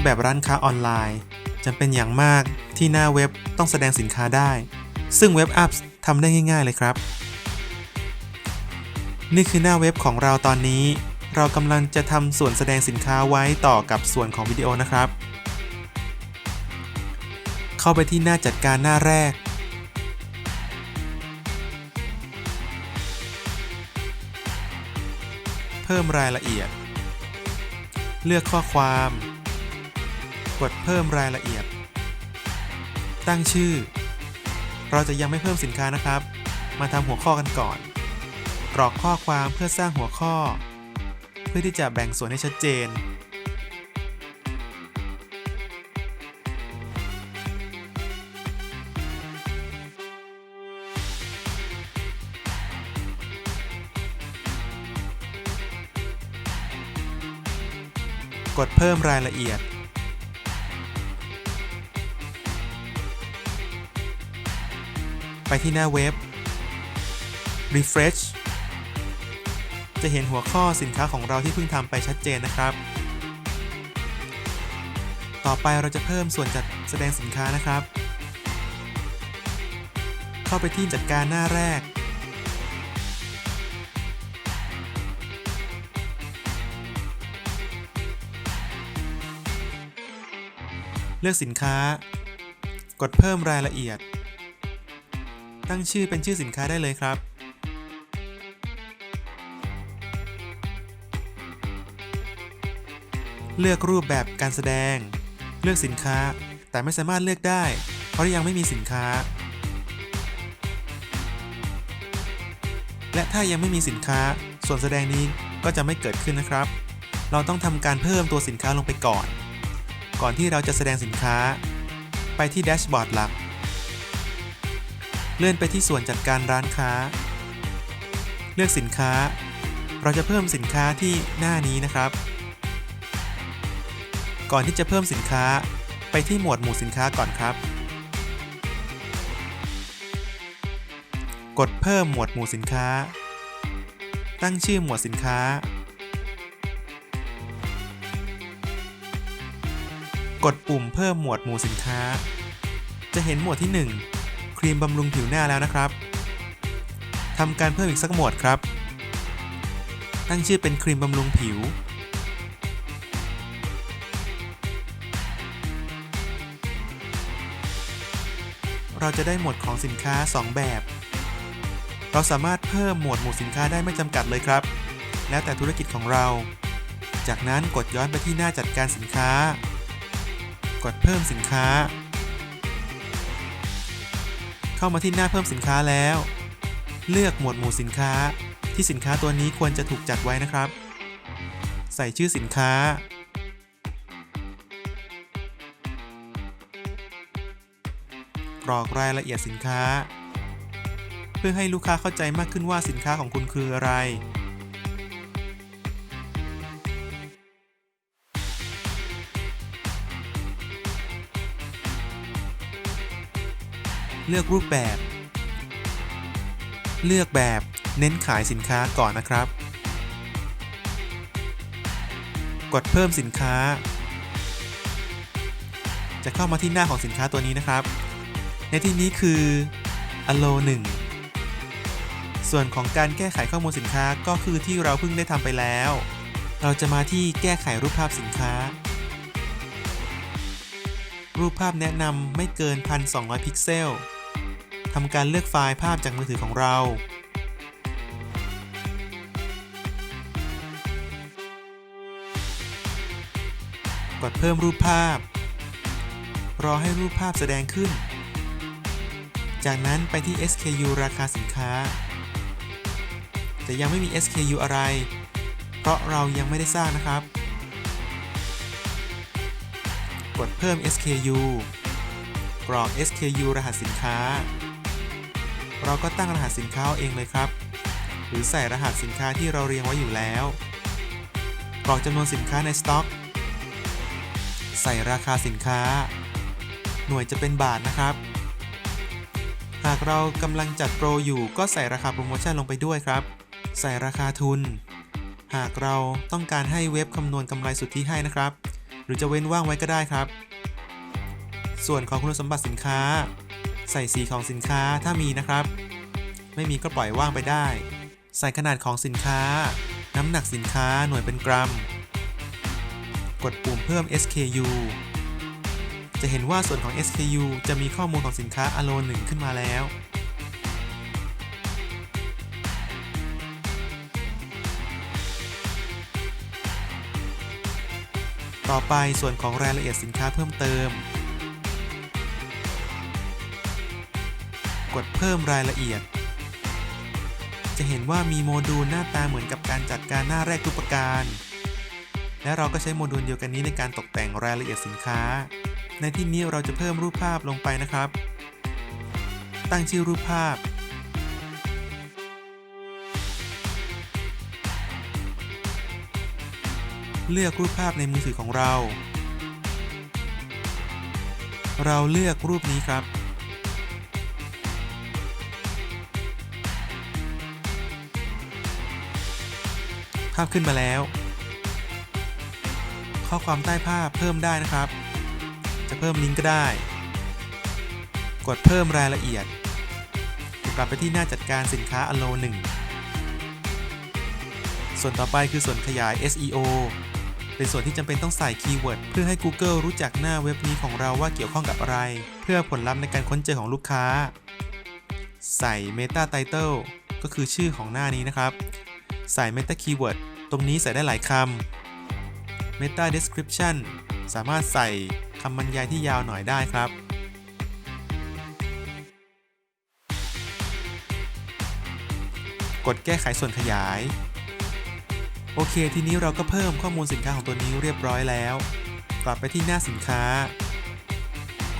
็บแบบร้านค้าออนไลน์จำเป็นอย่างมากที่หน้าเว็บต้องแสดงสินค้าได้ ซึ่งเว็บอัพทำได้ง่าย ๆ เลยครับ นี่คือหน้าเว็บของเราตอนนี้ เรากำลังจะทำส่วนแสดงสินค้าไว้ต่อกับส่วนของวิดีโอนะครับ เข้าไปที่หน้าจัดการหน้าแรกเพิ่มรายละเอียด เลือกข้อความ กดเพิ่มรายละเอียด ตั้งชื่อ เราจะยังไม่เพิ่มสินค้านะครับ มาทำหัวข้อกันก่อน กรอกข้อความเพื่อสร้างหัวข้อ เพื่อที่จะแบ่งส่วนให้ชัดเจน กดเพิ่มรายละเอียด ไปที่หน้าเว็บ refresh จะเห็นหัวข้อสินค้าของเราที่เพิ่งทำไปชัดเจนนะครับ ต่อไปเราจะเพิ่มส่วนจัดแสดงสินค้านะครับ เข้าไปที่จัดการหน้าแรก เลือกสินค้ากดเพิ่มรายละเอียด ตั้งชื่อเป็นชื่อสินค้าได้เลยครับ เลือกรูปแบบการแสดง เลือกสินค้าแต่ไม่สามารถเลือกได้ เพราะยังไม่มีสินค้า และถ้ายังไม่มีสินค้า ส่วนแสดงนี้ก็จะไม่เกิดขึ้นนะครับ เราต้องทำการเพิ่มตัวสินค้าลงไปก่อน ก่อนที่เราจะแสดงสินค้า ไปที่แดชบอร์ดหลัก เลื่อนไปที่ส่วนจัดการร้านค้า เลือกสินค้า เราจะเพิ่มสินค้าที่หน้านี้นะครับ ก่อนที่จะเพิ่มสินค้าไปที่หมวดหมู่สินค้าก่อนครับ กดเพิ่มหมวดหมู่สินค้า ตั้งชื่อหมวดสินค้า กดปุ่มเพิ่มหมวดหมู่สินค้า จะเห็นหมวดที่ 1 ครีมบำรุงผิวหน้าแล้วนะครับทำการเพิ่มอีกสักหมวดครับ ตั้งชื่อเป็นครีมบำรุงผิว เราจะได้หมวดของสินค้า 2 แบบ เราสามารถเพิ่มหมวดหมู่สินค้าได้ไม่จำกัดเลยครับ แล้วแต่ธุรกิจของเรา จากนั้นกดย้อนไปที่หน้าจัดการสินค้า กดเพิ่มสินค้า เข้ามาที่หน้าเพิ่มสินค้าแล้ว เลือกหมวดหมู่สินค้า ที่สินค้าตัวนี้ควรจะถูกจัดไว้นะครับ ใส่ชื่อสินค้า กรอกรายละเอียดสินค้า เพื่อให้ลูกค้าเข้าใจมากขึ้นว่าสินค้าของคุณคืออะไร เลือกรูปแบบ เลือกแบบเน้นขายสินค้าก่อนนะครับ กดเพิ่มสินค้า จะเข้ามาที่หน้าของสินค้าตัวนี้นะครับ ในที่นี้คือ allo 1ส่วนของการแก้ไขข้อมูลสินค้าก็คือที่เราเพิ่งได้ทำไปแล้ว เราจะมาที่แก้ไขรูปภาพสินค้า รูปภาพแนะนำไม่เกิน 1,200 พิกเซล ทำการเลือกไฟล์ภาพจากมือถือของเรา กดเพิ่มรูปภาพ รอให้รูปภาพแสดงขึ้น จากนั้นไปที่ SKU ราคาสินค้า แต่ยังไม่มี SKU อะไร เพราะเรายังไม่ได้สร้างนะครับ กดเพิ่ม SKU กรอก SKU รหัสสินค้า เราก็ตั้งรหัสสินค้าเองเลยครับ หรือใส่รหัสสินค้าที่เราเรียงไว้อยู่แล้วกรอกจำนวนสินค้าในสต็อก ใส่ราคาสินค้า หน่วยจะเป็นบาทนะครับ หากเรากำลังจัดโปรอยู่ก็ใส่ราคาโปรโมชั่นลงไปด้วยครับ ใส่ราคาทุน หากเราต้องการให้เว็บคำนวณกำไรสุทธิให้นะครับ หรือจะเว้นว่างไว้ก็ได้ครับ ส่วนของคุณสมบัติสินค้า ใส่สีของสินค้าถ้ามีนะครับ ไม่มีก็ปล่อยว่างไปได้ ใส่ขนาดของสินค้า น้ำหนักสินค้าหน่วยเป็นกรัม กดปุ่มเพิ่ม SKU จะเห็นว่าส่วนของ SKU จะมีข้อมูลของสินค้า a l o 1ขึ้นมาแล้ว ต่อไปส่วนของรายละเอียดสินค้าเพิ่มเติม กดเพิ่มรายละเอียด จะเห็นว่ามีโมดูลหน้าตาเหมือนกับการจัดการหน้าแรกทุกประการ และเราก็ใช้โมดูลเดียวกันนี้ในการตกแต่งรายละเอียดสินค้า ในที่นี้เราจะเพิ่มรูปภาพลงไปนะครับ ตั้งชื่อรูปภาพเลือกรูปภาพในมือถือของเรา เราเลือกรูปนี้ครับาพขึ้นมาแล้ว ข้อความใต้ภาพเพิ่มได้นะครับ จะเพิ่มลิงก์ก็ได้ กดเพิ่มรายละเอียดกลับไปที่หน้าจัดการสินค้า Allo 1 ส่วนต่อไปคือส่วนขยาย SEO เป็นส่วนที่จำเป็นต้องใส่คีย์เวิร์ดเพื่อให้ Google รู้จักหน้าเว็บนี้ของเราว่าเกี่ยวข้องกับอะไร เพื่อผลลัพธ์ในการค้นเจอของลูกค้า ใส่ Meta Title ก็คือชื่อของหน้านี้นะครับ ใส่ Meta Keyword ตรงนี้ใส่ได้หลายคำ Meta Description สามารถใส่คำบรรยายที่ยาวหน่อยได้ครับ กดแก้ไขส่วนขยาย โอเค ทีนี้เราก็เพิ่มข้อมูลสินค้าของตัวนี้เรียบร้อยแล้ว กลับไปที่หน้าสินค้า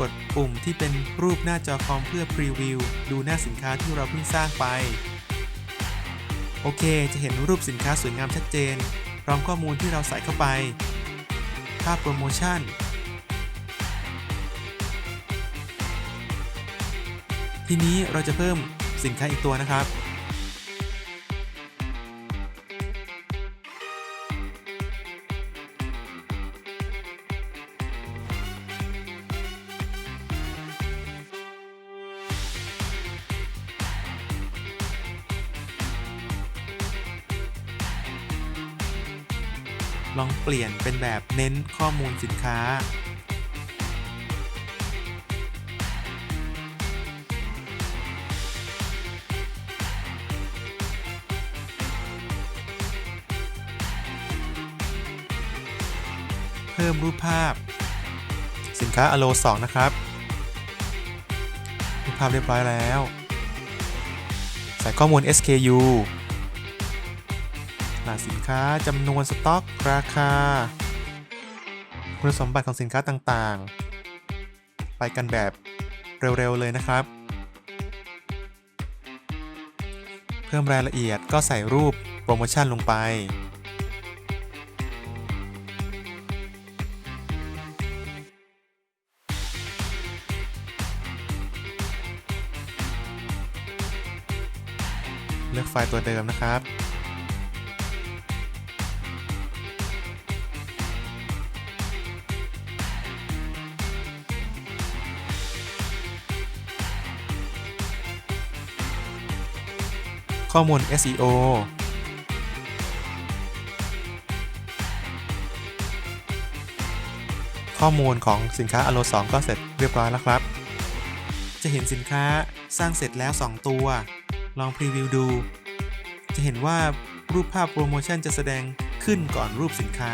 กดปุ่มที่เป็นรูปหน้าจอคอมเพื่อพรีวิวดูหน้าสินค้าที่เราเพิ่งสร้างไป โอเค จะเห็นรูปสินค้าสวยงามชัดเจน พร้อมข้อมูลที่เราใส่เข้าไป ภาพโปรโมชั่น ทีนี้เราจะเพิ่มสินค้าอีกตัวนะครับ เปลี่ยนเป็นแบบเน้นข้อมูลสินค้า เพิ่มรูปภาพ สินค้าอโล2นะครับรูปภาพเรียบร้อยแล้ว ใส่ข้อมูล SKU รหัสสินค้าจำนวนสต็อก ราคา คุณสมบัติของสินค้าต่างๆ ไปกันแบบเร็วๆเลยนะครับ เพิ่มรายละเอียดก็ใส่รูปโปรโมชั่นลงไป เลือกไฟล์ตัวเดิมนะครับ ข้อมูล SEO ข้อมูลของสินค้า Allo 2ก็เสร็จเรียบร้อยแล้วครับ จะเห็นสินค้าสร้างเสร็จแล้ว 2 ตัว ลองพรีวิวดู จะเห็นว่ารูปภาพโปรโมชั่นจะแสดงขึ้นก่อนรูปสินค้า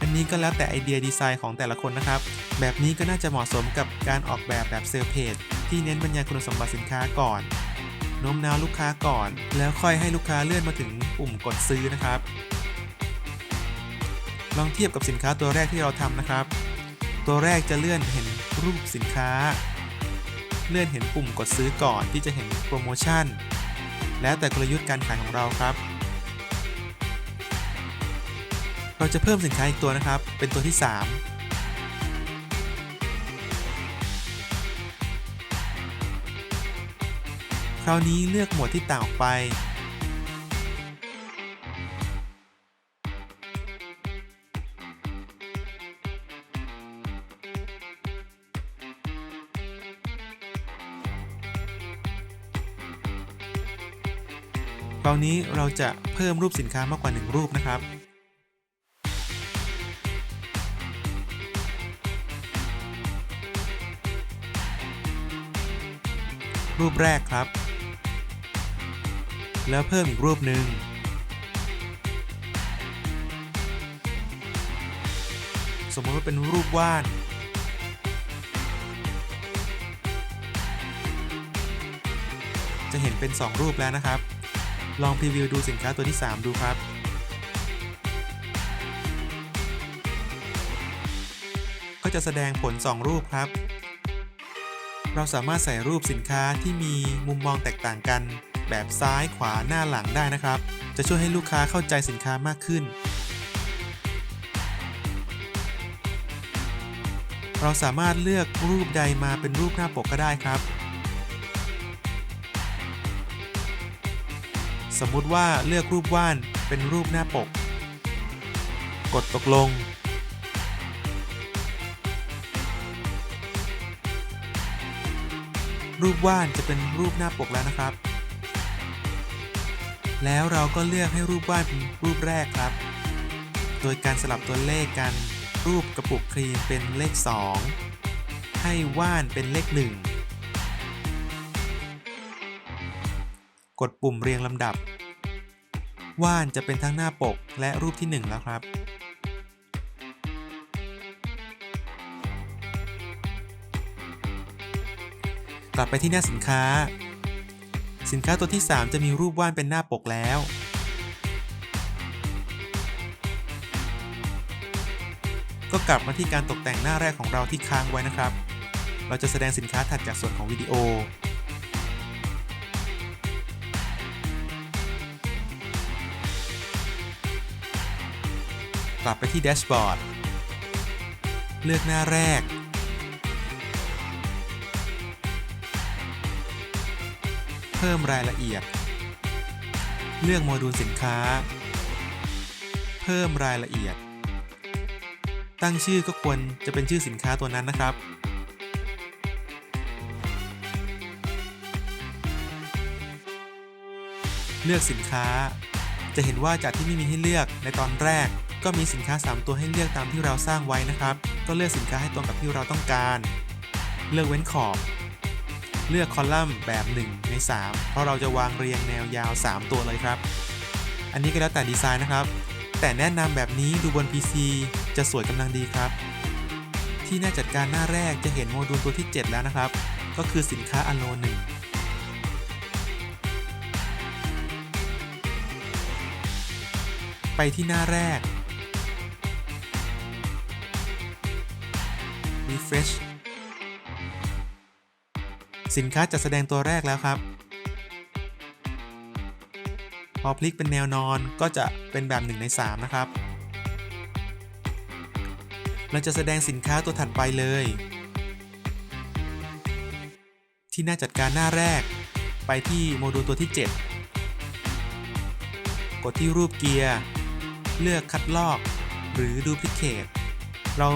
อันนี้ก็แล้วแต่ไอเดียดีไซน์ของแต่ละคนนะครับ แบบนี้ก็น่าจะเหมาะสมกับการออกแบบแบบเซลล์เพจที่เน้นบรรยายคุณสมบัติสินค้าก่อน โน้มน้าวลูกค้าก่อน แล้วค่อยให้ลูกค้าเลื่อนมาถึงปุ่มกดซื้อนะครับ ลองเทียบกับสินค้าตัวแรกที่เราทำนะครับ ตัวแรกจะเลื่อนเห็นรูปสินค้า เลื่อนเห็นปุ่มกดซื้อก่อนที่จะเห็นโปรโมชั่น แล้วแต่กลยุทธ์การขายของเราครับ เราจะเพิ่มสินค้าอีกตัวนะครับ เป็นตัวที่ 3 คราวนี้เลือกหมวดที่ต่างออกไป คราวนี้เราจะเพิ่มรูปสินค้ามากกว่า 1 รูปนะครับรูปแรกครับ แล้วเพิ่มอีกรูปหนึ่งสมมติว่าเป็นรูปว่าน จะเห็นเป็น 2 รูปแล้วนะครับ ลองพรีวิวดูสินค้าตัวที่ 3 ดูครับ ก็จะแสดงผล 2 รูปครับ เราสามารถใส่รูปสินค้าที่มีมุมมองแตกต่างกัน แบบซ้ายขวาหน้าหลังได้นะครับ จะช่วยให้ลูกค้าเข้าใจสินค้ามากขึ้น เราสามารถเลือกรูปใดมาเป็นรูปหน้าปกก็ได้ครับ สมมุติว่าเลือกรูปว่านเป็นรูปหน้าปก กดตกลงรูปว่านจะเป็นรูปหน้าปกแล้วนะครับ แล้วเราก็เลือกให้รูปวานเป็นรูปแรกครับ โดยการสลับตัวเลขกันรูปกระปุกครีมเป็นเลข 2 ให้ว่านเป็นเลข 1 กดปุ่มเรียงลำดับ ว่านจะเป็นทั้งหน้าปกและรูปที่ 1 แล้วครับ กลับไปที่หน้าสินค้า สินค้าตัวที่ 3 จะมีรูปวานเป็นหน้าปกแล้ว ก็กลับมาที่การตกแต่งหน้าแรกของเราที่ค้างไว้นะครับ เราจะแสดงสินค้าถัดจากส่วนของวิดีโอ กลับไปที่แดชบอร์ด เลือกหน้าแรก พิ่มรายละเอียด เลือกโมดูลสินค้า เพิ่มรายละเอียด ตั้งชื่อก็ควรจะเป็นชื่อสินค้าตัวนั้นนะครับ เลือกสินค้า จะเห็นว่าจากที่ไม่มีให้เลือกในตอนแรก ก็มีสินค้า 3 ตัวให้เลือกตามที่เราสร้างไว้นะครับ ก็เลือกสินค้าให้ตรงกับที่เราต้องการ เลือกเว้นขอบ เลือกคอลัมน์แบบ 1 ใน 3 เพราะเราจะวางเรียงแนวยาว 3 ตัวเลยครับ อันนี้ก็แล้วแต่ดีไซน์นะครับ แต่แนะนำแบบนี้ดูบน PC จะสวยกำลังดีครับ ที่หน้าจัดการหน้าแรกจะเห็นโมดูลตัวที่ 7 แล้วนะครับ ก็คือสินค้าอโล1ไปที่หน้าแรก refresh สินค้าจะแสดงตัวแรกแล้วครับ พอพลิกเป็นแนวนอนก็จะเป็นแบบ1ใน3 นะครับ เราจะแสดงสินค้าตัวถัดไปเลย ที่หน้าจัดการหน้าแรก ไปที่โมดูลตัวที่ 7 กดที่รูปเกียร์ เลือกคัดลอก หรือ Duplicate เรา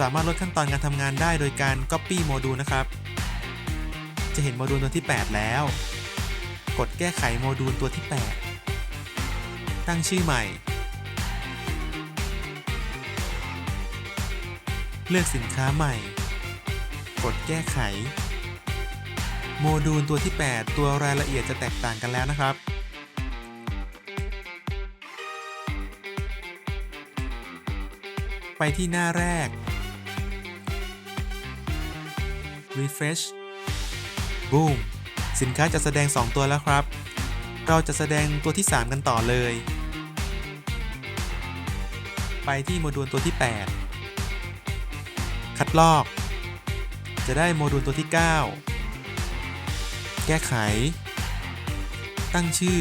สามารถลดขั้นตอนการทำงานได้โดยการ Copy โมดูลนะครับ จะเห็นโมดูลตัวที่ 8 แล้ว กดแก้ไขโมดูลตัวที่ 8 ตั้งชื่อใหม่ เลือกสินค้าใหม่ กดแก้ไข โมดูลตัวที่ 8 ตัวรายละเอียดจะแตกต่างกันแล้วนะครับไปที่หน้าแรก refresh boom สินค้าจะแสดง 2 ตัวแล้วครับ เราจะแสดงตัวที่ 3 กันต่อเลย ไปที่โมดูลตัวที่ 8 คัดลอก จะได้โมดูลตัวที่ 9 แก้ไข ตั้งชื่อ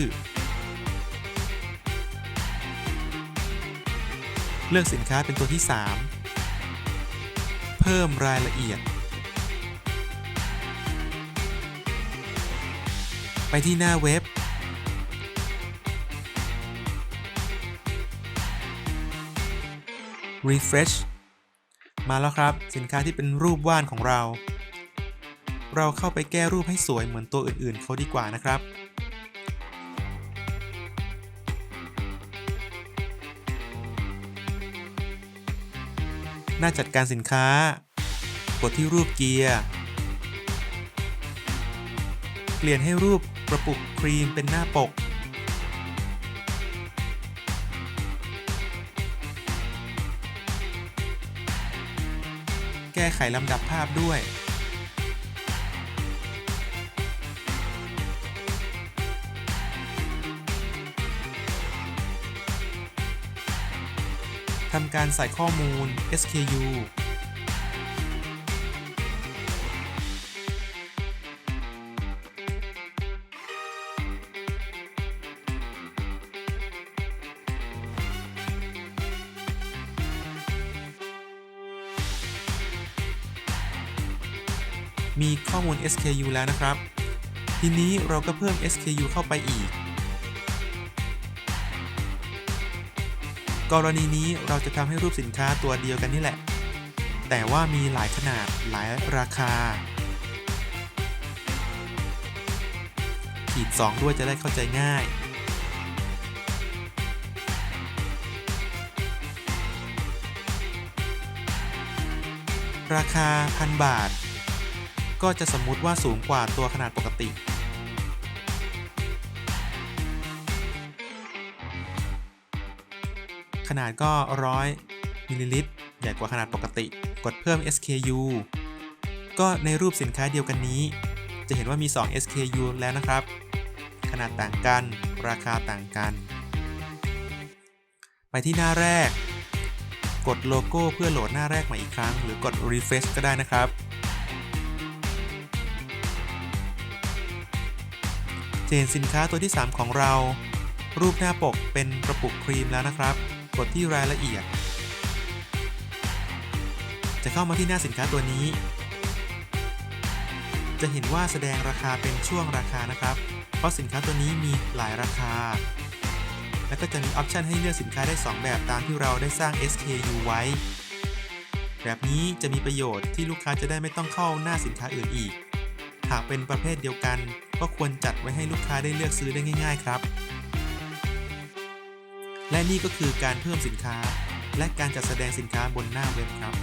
เลือกสินค้าเป็นตัวที่ 3 เพิ่มรายละเอียด ไปที่หน้าเว็บ refresh มาแล้วครับ สินค้าที่เป็นรูปวาดของเรา เราเข้าไปแก้รูปให้สวยเหมือนตัวอื่นๆเขาดีกว่านะครับ หน้าจัดการสินค้า กดที่รูปเกียร์ เปลี่ยนให้รูป กระปุกครีมเป็นหน้าปก แก้ไขลำดับภาพด้วย ทำการใส่ข้อมูล SKU SKU แล้วนะครับ ทีนี้เราก็เพิ่ม SKU เข้าไปอีก กรณีนี้เราจะทำให้รูปสินค้าตัวเดียวกันนี่แหละ แต่ว่ามีหลายขนาดหลายราคา ขีด 2 ด้วยจะได้เข้าใจง่ายราคาพันบาท ก็จะสมมุติว่าสูงกว่าตัวขนาดปกติ ขนาดก็ 100มิลลิลิตรใหญ่กว่าขนาดปกติ กดเพิ่ม SKU ก็ในรูปสินค้าเดียวกันนี้ จะเห็นว่ามี 2 SKU แล้วนะครับ ขนาดต่างกัน ราคาต่างกัน ไปที่หน้าแรก กดโลโก้เพื่อโหลดหน้าแรกมาอีกครั้ง หรือกด refresh ก็ได้นะครับ จะเห็นสินค้าตัวที่ 3 ของเรา รูปหน้าปกเป็นกระปุกครีมแล้วนะครับ กดที่รายละเอียด จะเข้ามาที่หน้าสินค้าตัวนี้ จะเห็นว่าแสดงราคาเป็นช่วงราคานะครับ เพราะสินค้าตัวนี้มีหลายราคา แล้วก็จะมีออปชันให้เลือกสินค้าได้ 2 แบบตามที่เราได้สร้าง SKU ไว้ แบบนี้จะมีประโยชน์ที่ลูกค้าจะได้ไม่ต้องเข้าหน้าสินค้าอื่นอีกากเป็นประเภทเดียวกัน ก็ควรจัดไว้ให้ลูกค้าได้เลือกซื้อได้ง่าย ๆ ครับ และนี่ก็คือการเพิ่มสินค้า และการจัดแสดงสินค้าบนหน้าเว็บครับ